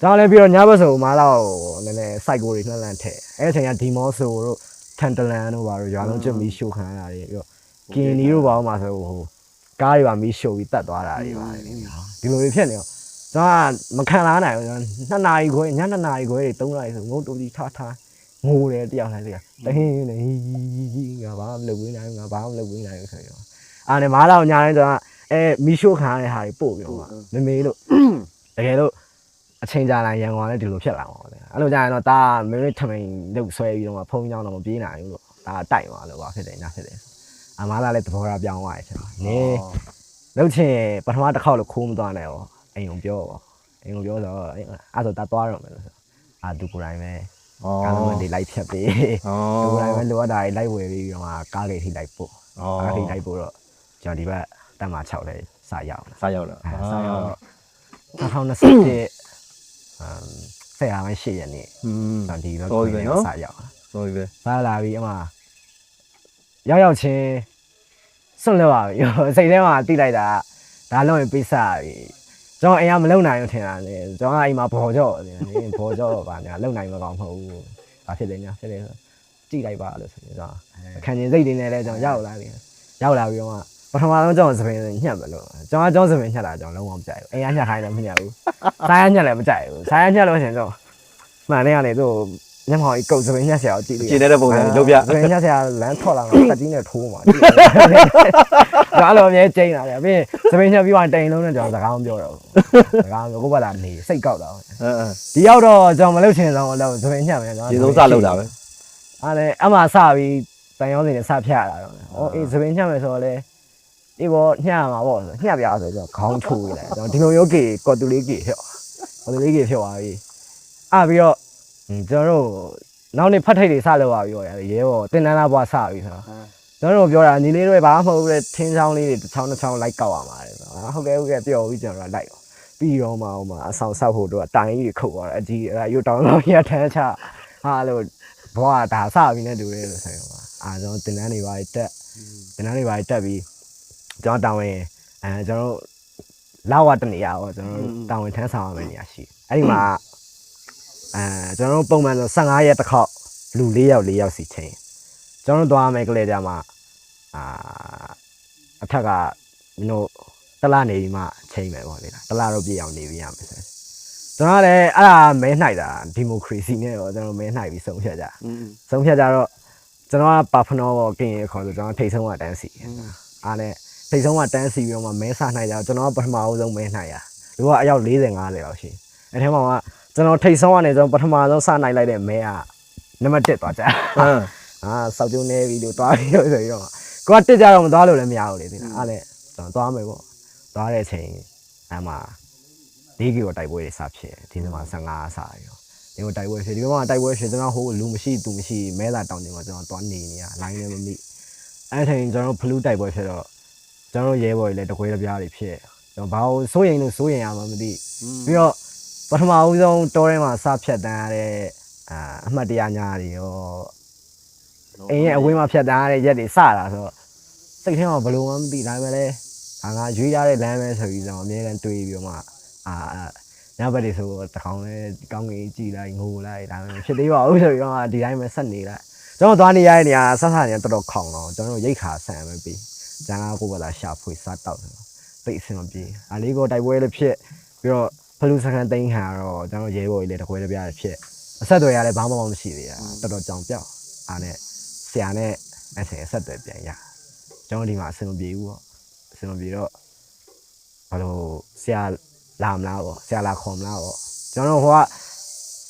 ကျွန်တော်လည်းပြီးတော့ညဘက်ဆိုမားတော့နည်းနည်း site ကိုတွေလှမ်းလှမ်းထည့်အဲ့အချိန်ကဒီမောဆိုတို့ထန်တလန်တို့ဘာတို့ရွာလုံးကျွတ်မီးရှို့ခံရတာတွေပြီးတော့ကင်နီတို့ဘာမှဆိုဟိုကားတွေပါမီးရှို့ပြီးတတ်သွားတာတွေပါတယ်ဒီလိုတွေဖြစ်နေတော့ကျွန်တော်ကမခံလာနိုင်ဘူးကျွန်တော်နှစ်နာရီခွဲညနှစ်နာရီခွဲတွေသုံးနာရီဆိုငုံတူကြီးထားထားငိုတယ်တယောက်လိုက်တကတဟင်းနေငါဘာမှမလုပ်ဘူးနိုင်ငါဘာမှမလုပ်ဘူးနိုင်ဆိုတော့အားနေမားတော့ညာတိုင်းကျွန်တော်အဲမီးရှို့ခံရတဲ့ဟာတွေပို့ပြီးတော့မမေလို့တကယ်လို့ အချိန်ကြာလာရန်ကုန်ကလည်းဒီလိုဖြစ်လာမှာပေါ့လေအဲ့လိုကြာရင်တော့ဒါမင်းတို့ထမိန်လုတ်ဆွဲပြီးတော့မှဖုန်းကြောင်းတော့မပြေးနိုင်ဘူးလို့ဒါတိုက်သွားလို့ပါဖြစ်တယ်ညာဖြစ်တယ်အမားလာလည်းသဘောထားပြောင်းသွားတယ်ဖြစ်ပါနင်းလုတ်ချင်ပထမတစ်ခေါက်လို့ခိုးမသွားနဲ့ရောအိမ်ုံပြောပေါ့အိမ်ုံပြောဆိုတော့အဲ့အဲ့ဆိုဒါသွားတော့မယ်လို့ဆိုအာသူကိုယ်တိုင်ပဲကားလုံးတွေလိုက်ဖြတ်ပေးသူကိုယ်တိုင်ပဲလိုအပ်တာတွေလိုက်ဝယ်ပြီးတော့မှကားလေးထိလိုက်ပို့ကားထိလိုက်ပို့တော့ကျွန်တော်ဒီဘက်တက်မှာ6လဲစရောက်လာစားရောက်လာအဲစရောက်တော့2021အမ် ဆယ်ရာမရှိရနေอืมကျွန်တော်ဒီတော့တော်ပြီပဲနော်စရောက်လာတော်ပြီပဲစားလာပြီးအမရောက်ရောက်ချင်းစွန့်လွတ်ပါပြီစိတ်ထဲမှာတိလိုက်တာဒါလုံးရင်ပိတ်စားပြီကျွန်တော်အိမ်ကမလုံနိုင်ဘူးထင်တာလေကျွန်တော်ကအိမ်မှာဘော်ကြော့တယ်နင်းဘော်ကြော့ပါညာလုံနိုင်မကောင်းမဟုတ်ဘူးဘာဖြစ်လဲညာဖြစ်လဲဆိုကြည့်လိုက်ပါလို့ဆိုရင်ကျွန်တော်ခံကျင်စိတ်တွေနဲ့လဲကျွန်တော်ရောက်လာပြီရောက်လာပြီးတော့ပ ထမဆုံးကျွန်တော်စပင်းညှက်မလို့ကျွန်တော်ကျွန်တော်စပင်းညှက်တာကျွန်တော်လုံးဝမကြိုက်ဘူးအိမ်ကညှက်ခိုင်းတယ်မညှက်ဘူးစားရညှက်လည်းမကြိုက်ဘူးစားရညှက်လို့ရှင်ကျွန်တော်မှန်တယ်ကနေသူ့ညမောင်ကြီးကုတ်စပင်းညှက်ဆရာကိုကြည့်ကျင်းတဲ့ပုံစံလုပ်ပြစပင်းညှက်ဆရာလမ်းထွက်လာတော့တက်ကြီးနဲ့ထိုးမှာကြည့်တယ်ဒါလိုအမြဲကျိန်းလာတယ်ပြီးစပင်းညှက်ပြီးတော့တိန်လုံးနဲ့ကျွန်တော်စကားမပြောတော့ဘူးစကားမပြောကိုယ့်ဘက်လာနေစိတ်ကောက်တာအင်းအင်းဒီရောက်တော့ကျွန်တော်မလုပ်ချင်တော့လို့စပင်းညှက်မယ်ကျွန်တော်ဒီဆုံးစလုပ်တာပဲအဲ့ဒါအမှစပြီးတန်ရောစင်နဲ့စဖြတ်ရတာတော့ဟောအေးစပင်းညှက်မယ်ဆိုတော့လေ ဒီဘောညှက်ရမှာပေါ့ဆိုညှက်ပြဆိုတော့ခေါင်းထိုးလိုက်ကျွန်တော်ဒီလိုမျိုးကေကော်တူလေးကေဖြော့ကော်တူလေးကေဖြော့သွားပြီအပြီးတော့ကျွန်တော်တို့နောက်နေ့ဖတ်ထိတ်တွေစလုပ်ပါပြီရောရဲဘော်တင်တန်းလာဘွားစပြီဆိုတော့ကျွန်တော်တို့ပြောတာညီလေးတွေဘာမှမဟုတ်ဘူးလေထင်းချောင်းလေးတွေတစ်ချောင်းတစ်ချောင်းလိုက်ကောက်ရမှာလေဆိုတော့ဟုတ်ကဲ့ဟုတ်ကဲ့ပြောပြီးကျွန်တော်တို့လိုက်ရောပြီးတော့မှဟိုမှာအဆောင်ဆောက်ဖို့တော့တိုင်ကြီးခုတ်သွားတယ်အကြီးအဲ့ဒါယူတောင်းတော့ရထမ်းချဟာလို့ဘွားဒါစပြီနဲ့တူတယ်လို့ဆိုရင်ပါအာကျွန်တော်တင်တန်းတွေပါတက်တင်တန်းတွေပါတက်ပြီး ကျွန်တော်တောင်းဝင်အဲကျွန်တော်လာဝတနေရတော့ကျွန်တော်တောင်းဝင်ထမ်းဆောင်ရမယ့်နေရာရှိအဲ့ဒီမှာအဲကျွန်တော်ပုံမှန်ဆို15ရက်တစ်ခေါက်လူ4ယောက်4ယောက်စီချိန်ကျွန်တော်သွားမယ်ကလေးကြမှာအာအထက်ကမင်းတို့တလားနေပြီးမှချိန်မယ်ပေါ့လေတလားတော့ပြည့်အောင်နေပြီးရမယ်ဆိုကျွန်တော်ကလည်းအဲ့ဒါမဲနှိုက်တာဒီမိုကရေစီနဲ့တော့ကျွန်တော်မဲနှိုက်ပြီးဆုံးဖြတ်ကြอืมဆုံးဖြတ်ကြတော့ကျွန်တော်ကပါဖနောပေါ့ကင်ရခေါ်ဆိုကျွန်တော်ထိတ်ဆုံးကတန်းစီအားနဲ့ ထိတ်ဆုံးကတန်းစီပြီးတော့မှမဲဆနိုင်ကြတော့ကျွန်တော်ကပထမအဆုံးမဲနိုင်ရလူကအယောက်40 50လောက်ရှိအဲထဲမှာကကျွန်တော်ထိတ်ဆုံးကနေကျွန်တော်ပထမဆုံးစနိုင်လိုက်တဲ့မဲကနံပါတ်1သွားကြအင်းအာစောက်ကျုံနေပြီလို့သွားပြီးလို့ဆိုပြီးတော့ကိုကတက်ကြတော့မသွားလို့လည်းမရဘူးလေဒီလားအားနဲ့ကျွန်တော်သွားမယ်ပေါ့သွားတဲ့အချိန်အမှဒီကီကိုတိုက်ပွဲတွေစဖြစ်ဒီနေ့မှာ15စရောဒီမှာတိုက်ပွဲဖြစ်ဒီမှာတိုက်ပွဲဖြစ်ကျွန်တော်ဟိုလူမရှိသူမရှိမဲလာတောင်းနေမှာကျွန်တော်သွားနေနေရလိုင်းလည်းမမိအဲ့အချိန်ကျွန်တော်ဘလူးတိုက်ပွဲဖြစ်တော့ ကျွန်တော်ရဲဘော်တွေလည်းတကွဲတပြားတွေဖြစ်ကျွန်တော်ဘာလို့စိုးရင်လို့စိုးရင်ရမှာမသိပြီးတော့ပထမဦးဆုံးတောထဲမှာစဖြတ်တန်းရတဲ့အာအမှတ်တရညာတွေရောအိမ်ရဲ့အဝင်းမှာဖြတ်တန်းရတဲ့ရက်တွေစတာဆိုတော့စိတ်ထဲမှာဘယ်လိုမှမသိဒါပေမဲ့လည်းဒါငါရွေးရတဲ့လမ်းပဲဆိုပြီးတော့အမြဲတမ်းတွေးပြီးတော့မှအာညဘက်တွေဆိုတကောင်လဲကောင်းကင်ကြည့်လိုက်ငိုလိုက်ဒါပေမဲ့ဖြစ်သေးပါဘူးဆိုပြီးတော့ဒီတိုင်းပဲဆက်နေလိုက်ကျွန်တော်သွားနေရတဲ့နေရာဆက်ဆက်နေတော်တော်ခေါင်တော့ကျွန်တော်ရိတ်ခါဆန်ပဲပြီး ကျန်ကကိုယ်ကလာရှာဖွေစားတောက်ဆိုတော့တိတ်အဆင်မပြေအလေးကိုတိုက်ပွဲလည်းဖြစ်ပြီးတော့ဖလူစကန်သိန်းခါတော့ကျွန်တော်ရဲဘော်ကြီးလည်းတခွဲတပြားဖြစ်အဆက်တွေရလည်းဘာမှမရှိသေးတာတော်တော်ကြောင်ပြောက်အားနဲ့ဆရာနဲ့အဆင်ဆက်သွယ်ပြန်ရကျွန်တော်ဒီမှာအဆင်မပြေဘူးပေါ့အဆင်မပြေတော့ဘာလို့ဆရာလာမလားပေါ့ဆရာလာခေါ်မလားပေါ့ကျွန်တော်ဟိုက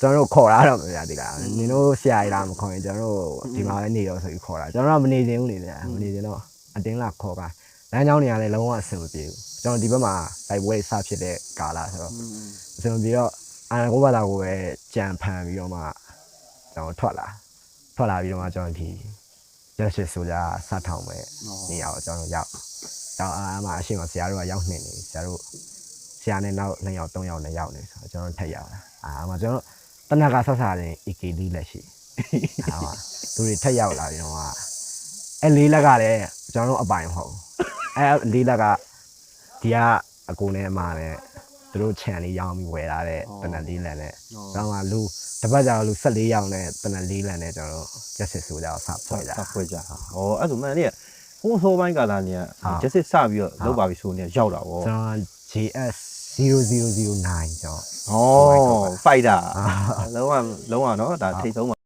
ကျွန်တော်တို့ခေါ်တာတော့မရသေးလားနင်တို့ဆရာကြီးလာမခေါ်ရင်ကျွန်တော်တို့ဒီမှာလည်းနေတော့ဆိုပြီးခေါ်တာကျွန်တော်ကမနေချင်ဘူးနေတယ်မနေချင်တော့ အတင်းလာခေါ်ပါလမ်းကြောင်းတွေကလည်းလုံးဝအဆင်မပြေဘူးကျွန်တော်ဒီဘက်မှာတိုက်ပွဲစဖြစ်တဲ့ကာလဆိုတော့အဆင်မပြေတော့အာကိုဘာသာကိုပဲကြံဖန်ပြီးတော့မှကျွန်တော်ထွက်လာထွက်လာပြီးတော့မှကျွန်တော်ဒီရက်ရှိဆိုကြစထောင်မဲ့နေရာကိုကျွန်တော်ရောက်။တော့အားမအရှိမဆရာတို့ကရောက်နေနေဆရာတို့ဆရာနဲ့နောက်2ယောက်3ယောက်နဲ့ရောက်နေဆိုတော့ကျွန်တော်ထက်ရောက်လာ။အာမကျွန်တော်တနက်ကဆက်စားတဲ့ EKD လက်ရှိ။အာမသူတွေထက်ရောက်လာပြီးတော့ အဲလေးလက်ကလည်းကျွန်တော်တို့အပိုင်မဟုတ်ဘူး။အဲလေးလက်ကဒီကအကိုနဲ့အမနဲ့တသူတို့ channel လေးရောင်းပြီးဝယ်လာတဲ့တနက်လေးလန်နဲ့ကျွန်တော်ကလူတစ်ပတ်ကြာလူ14ရောင်းတဲ့တနက်လေးလန်နဲ့ကျွန်တော်ရက်စစ်ဆိုကြတော့စဖွဲ့ကြစဖွဲ့ကြ။ဟောအဲ့ဆိုမှန်လေးကဟိုးဆိုးပိုင်းကာလာနေကဟုတ်ကျစစ်စပြီးတော့လောက်ပါပြီဆိုနေရောက်တာဗောကျွန်တော် JS 0009ကျော်။ဟော fighter လုံးဝလုံးဝနော်ဒါထိတ်ဆုံးပါ